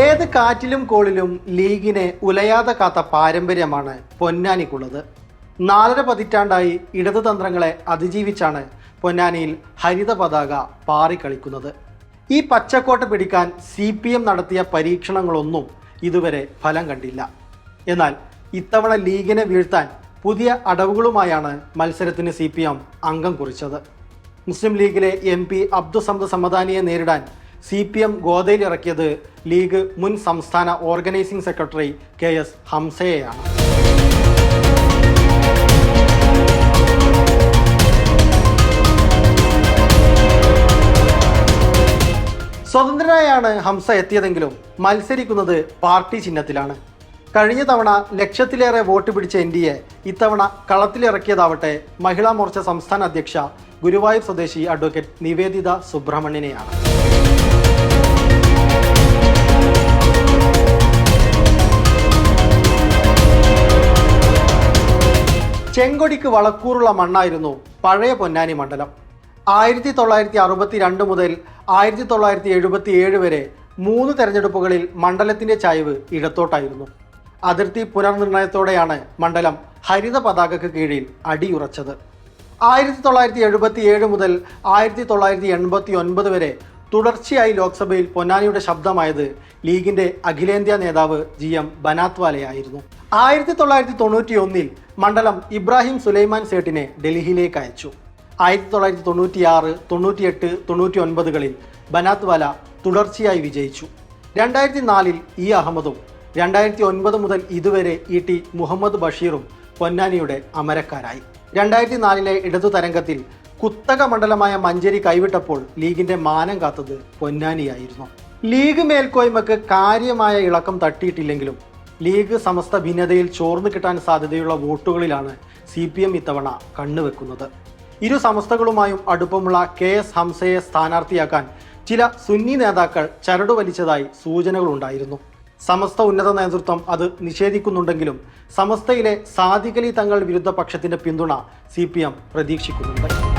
ഏത് കാറ്റിലും കോളിലും ലീഗിനെ ഉലയാതെ കാത്ത പാരമ്പര്യമാണ് പൊന്നാനിക്കുള്ളത്. നാലര പതിറ്റാണ്ടായി ഇടതു തന്ത്രങ്ങളെ അതിജീവിച്ചാണ് പൊന്നാനിയിൽ ഹരിത പതാക പാറിക്കളിക്കുന്നത്. ഈ പച്ചക്കോട്ട പിടിക്കാൻ സി പി എം നടത്തിയ പരീക്ഷണങ്ങളൊന്നും ഇതുവരെ ഫലം കണ്ടില്ല. എന്നാൽ ഇത്തവണ ലീഗിനെ വീഴ്ത്താൻ പുതിയ അടവുകളുമായാണ് മത്സരത്തിന് സി പി എം അംഗം കുറിച്ചത്. മുസ്ലിം ലീഗിലെ എം പി അബ്ദുസമദ് സമദാനിയെ നേരിടാൻ സി പി എം ഗോതയിലിറക്കിയത് ലീഗ് മുൻ സംസ്ഥാന ഓർഗനൈസിംഗ് സെക്രട്ടറി കെ എസ് ഹംസയെയാണ്. സ്വതന്ത്രനായാണ് ഹംസ എത്തിയതെങ്കിലും മത്സരിക്കുന്നത് പാർട്ടി ചിഹ്നത്തിലാണ്. കഴിഞ്ഞ തവണ ലക്ഷത്തിലേറെ വോട്ട് പിടിച്ച എൻ ഡി എ ഇത്തവണ കളത്തിലിറക്കിയതാവട്ടെ മഹിളാ മോർച്ച സംസ്ഥാന അധ്യക്ഷ ഗുരുവായൂർ സ്വദേശി അഡ്വക്കേറ്റ് നിവേദിത സുബ്രഹ്മണ്യനെയാണ്. ചെങ്കൊടിക്ക് വളക്കൂറുള്ള മണ്ണായിരുന്നു പഴയ പൊന്നാനി മണ്ഡലം. ആയിരത്തി തൊള്ളായിരത്തി അറുപത്തി രണ്ട് മുതൽ ആയിരത്തി തൊള്ളായിരത്തി എഴുപത്തി ഏഴ് വരെ മൂന്ന് തെരഞ്ഞെടുപ്പുകളിൽ മണ്ഡലത്തിന്റെ ചായവ് ഇടത്തോട്ടായിരുന്നു. അതിർത്തി പുനർനിർണയത്തോടെയാണ് മണ്ഡലം ഹരിത പതാകയ്ക്ക് കീഴിൽ അടിയുറച്ചത്. ആയിരത്തി തൊള്ളായിരത്തി എഴുപത്തി ഏഴ് മുതൽ ആയിരത്തി തൊള്ളായിരത്തി എൺപത്തി ഒൻപത് വരെ തുടർച്ചയായി ലോക്സഭയിൽ പൊന്നാനിയുടെ ശബ്ദമായത് ലീഗിന്റെ അഖിലേന്ത്യാ നേതാവ് ജി എം ബനാത്വാലയായിരുന്നു. ആയിരത്തി തൊള്ളായിരത്തി തൊണ്ണൂറ്റി ഒന്നിൽ മണ്ഡലം ഇബ്രാഹിം സുലൈമാൻ സേട്ടിനെ ഡൽഹിയിലേക്ക് അയച്ചു. ആയിരത്തി തൊള്ളായിരത്തി തൊണ്ണൂറ്റിയാറ് തൊണ്ണൂറ്റിയെട്ട് തൊണ്ണൂറ്റി ഒൻപതുകളിൽ ബനാത്വാല തുടർച്ചയായി വിജയിച്ചു. രണ്ടായിരത്തി നാലിൽ ഇ അഹമ്മദും രണ്ടായിരത്തി ഒൻപത് മുതൽ ഇതുവരെ ഇ ടി മുഹമ്മദ് ബഷീറും പൊന്നാനിയുടെ അമരക്കാരായി. രണ്ടായിരത്തി നാലിലെ ഇടതു തരംഗത്തിൽ കുത്തക മണ്ഡലമായ മഞ്ചേരി കൈവിട്ടപ്പോൾ ലീഗിന്റെ മാനം കാത്തത് പൊന്നാനിയായിരുന്നു. ലീഗ് മേൽക്കോയ്മക്ക് കാര്യമായ ഇളക്കം തട്ടിയിട്ടില്ലെങ്കിലും ലീഗ് സമസ്ത ഭിന്നതയിൽ ചോർന്നു കിട്ടാൻ സാധ്യതയുള്ള വോട്ടുകളിലാണ് സി പി എം ഇത്തവണ കണ്ണുവെക്കുന്നത്. ഇരു സമസ്തകളുമായും അടുപ്പമുള്ള കെ എസ് ഹംസയെ സ്ഥാനാർത്ഥിയാക്കാൻ ചില സുന്നി നേതാക്കൾ ചരടു വലിച്ചതായി സൂചനകളുണ്ടായിരുന്നു. സമസ്ത ഉന്നത നേതൃത്വം അത് നിഷേധിക്കുന്നുണ്ടെങ്കിലും സമസ്തയിലെ സാദിഖലി തങ്ങൾ വിരുദ്ധ പക്ഷത്തിന്റെ പിന്തുണ സി പി എം പ്രതീക്ഷിക്കുന്നുണ്ട്.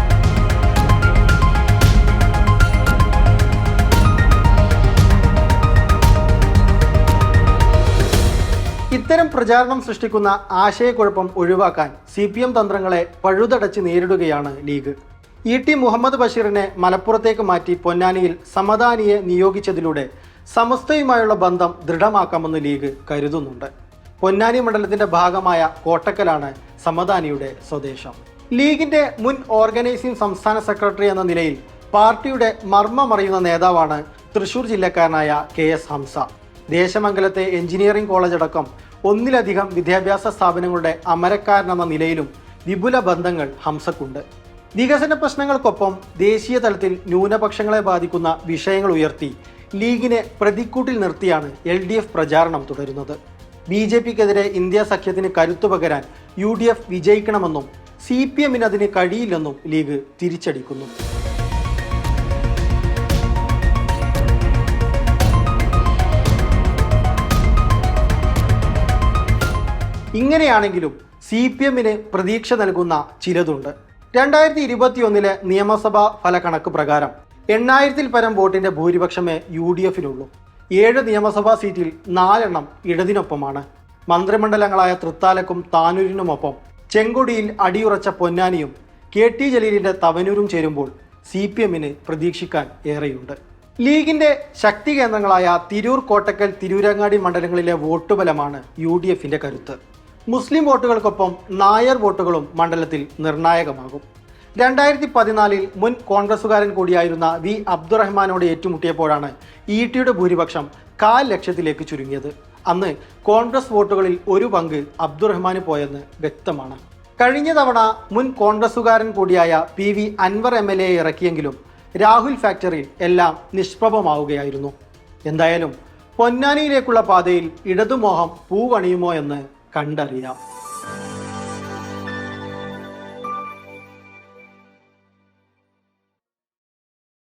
പ്രചാരണം സൃഷ്ടിക്കുന്ന ആശയക്കുഴപ്പം ഒഴിവാക്കാൻ സി പി എം തന്ത്രങ്ങളെ പഴുതടച്ച് നേരിടുകയാണ് ലീഗ്. ഇ ടി മുഹമ്മദ് ബഷീറിനെ മലപ്പുറത്തേക്ക് മാറ്റി പൊന്നാനിയിൽ സമദാനിയെ നിയോഗിച്ചതിലൂടെ സമസ്തയുമായുള്ള ബന്ധം ദൃഢമാക്കാമെന്ന് ലീഗ് കരുതുന്നുണ്ട്. പൊന്നാനി മണ്ഡലത്തിന്റെ ഭാഗമായ കോട്ടക്കലാണ് സമദാനിയുടെ സ്വദേശം. ലീഗിന്റെ മുൻ ഓർഗനൈസിംഗ് സംസ്ഥാന സെക്രട്ടറി എന്ന നിലയിൽ പാർട്ടിയുടെ മർമ്മമറിയുന്ന നേതാവാണ് തൃശൂർ ജില്ലക്കാരനായ കെ എസ് ഹംസ. ദേശമംഗലത്തെ എഞ്ചിനീയറിംഗ് കോളേജ് അടക്കം ഒന്നിലധികം വിദ്യാഭ്യാസ സ്ഥാപനങ്ങളുടെ അമരക്കാരനെന്ന നിലയിലും വിപുല ബന്ധങ്ങൾ ഹംസക്കുണ്ട്. വികസന പ്രശ്നങ്ങൾക്കൊപ്പം ദേശീയ തലത്തിൽ ന്യൂനപക്ഷങ്ങളെ ബാധിക്കുന്ന വിഷയങ്ങൾ ഉയർത്തി ലീഗിനെ പ്രതിക്കൂട്ടിൽ നിർത്തിയാണ് എൽ ഡി എഫ് പ്രചാരണം തുടരുന്നത്. ബി ജെ പിക്കെതിരെ ഇന്ത്യ സഖ്യത്തിന് കരുത്തു പകരാൻ യു ഡി എഫ് വിജയിക്കണമെന്നും സി പി എമ്മിന് അതിന് കഴിയില്ലെന്നും ലീഗ് തിരിച്ചടിക്കുന്നു. ഇങ്ങനെയാണെങ്കിലും സി പി എമ്മിന് പ്രതീക്ഷ നൽകുന്ന ചിലതുണ്ട്. രണ്ടായിരത്തി ഇരുപത്തിയൊന്നിലെ നിയമസഭാ ഫലകണക്ക് പ്രകാരം എണ്ണായിരത്തിൽ പരം വോട്ടിന്റെ ഭൂരിപക്ഷമേ യു ഡി എഫിനുള്ളൂ. ഏഴ് നിയമസഭാ സീറ്റിൽ നാലെണ്ണം ഇടതിനൊപ്പമാണ്. മന്ത്രിമണ്ഡലങ്ങളായ തൃത്താലക്കും താനൂരിനുമൊപ്പം ചെങ്കൊടിയിൽ അടിയുറച്ച പൊന്നാനിയും കെ ടി ജലീലിന്റെ തവനൂരും ചേരുമ്പോൾ സി പി എമ്മിന് പ്രതീക്ഷിക്കാൻ ഏറെയുണ്ട്. ലീഗിന്റെ ശക്തി കേന്ദ്രങ്ങളായ തിരൂർ കോട്ടക്കൽ തിരൂരങ്ങാടി മണ്ഡലങ്ങളിലെ വോട്ടുബലമാണ് യു ഡി എഫിന്റെ കരുത്ത്. മുസ്ലിം വോട്ടുകൾക്കൊപ്പം നായർ വോട്ടുകളും മണ്ഡലത്തിൽ നിർണായകമാകും. രണ്ടായിരത്തി പതിനാലിൽ മുൻ കോൺഗ്രസുകാരൻ കൂടിയായിരുന്ന വി അബ്ദുറഹ്മാനോട് ഏറ്റുമുട്ടിയപ്പോഴാണ് ഇ ടിയുടെ ഭൂരിപക്ഷം കാൽ ലക്ഷത്തിലേക്ക് ചുരുങ്ങിയത്. അന്ന് കോൺഗ്രസ് വോട്ടുകളിൽ ഒരു പങ്ക് അബ്ദുറഹ്മാന് പോയെന്ന് വ്യക്തമാണ്. കഴിഞ്ഞ തവണ മുൻ കോൺഗ്രസുകാരൻ കൂടിയായ P V Anvar M L A ഇറക്കിയെങ്കിലും Rahul factory എല്ലാം നിഷ്പ്രഭമാവുകയായിരുന്നു. എന്തായാലും പൊന്നാനിയിലേക്കുള്ള പാതയിൽ ഇടതുമോഹം പൂവണിയുമോ എന്ന് കണ്ടറിയാം.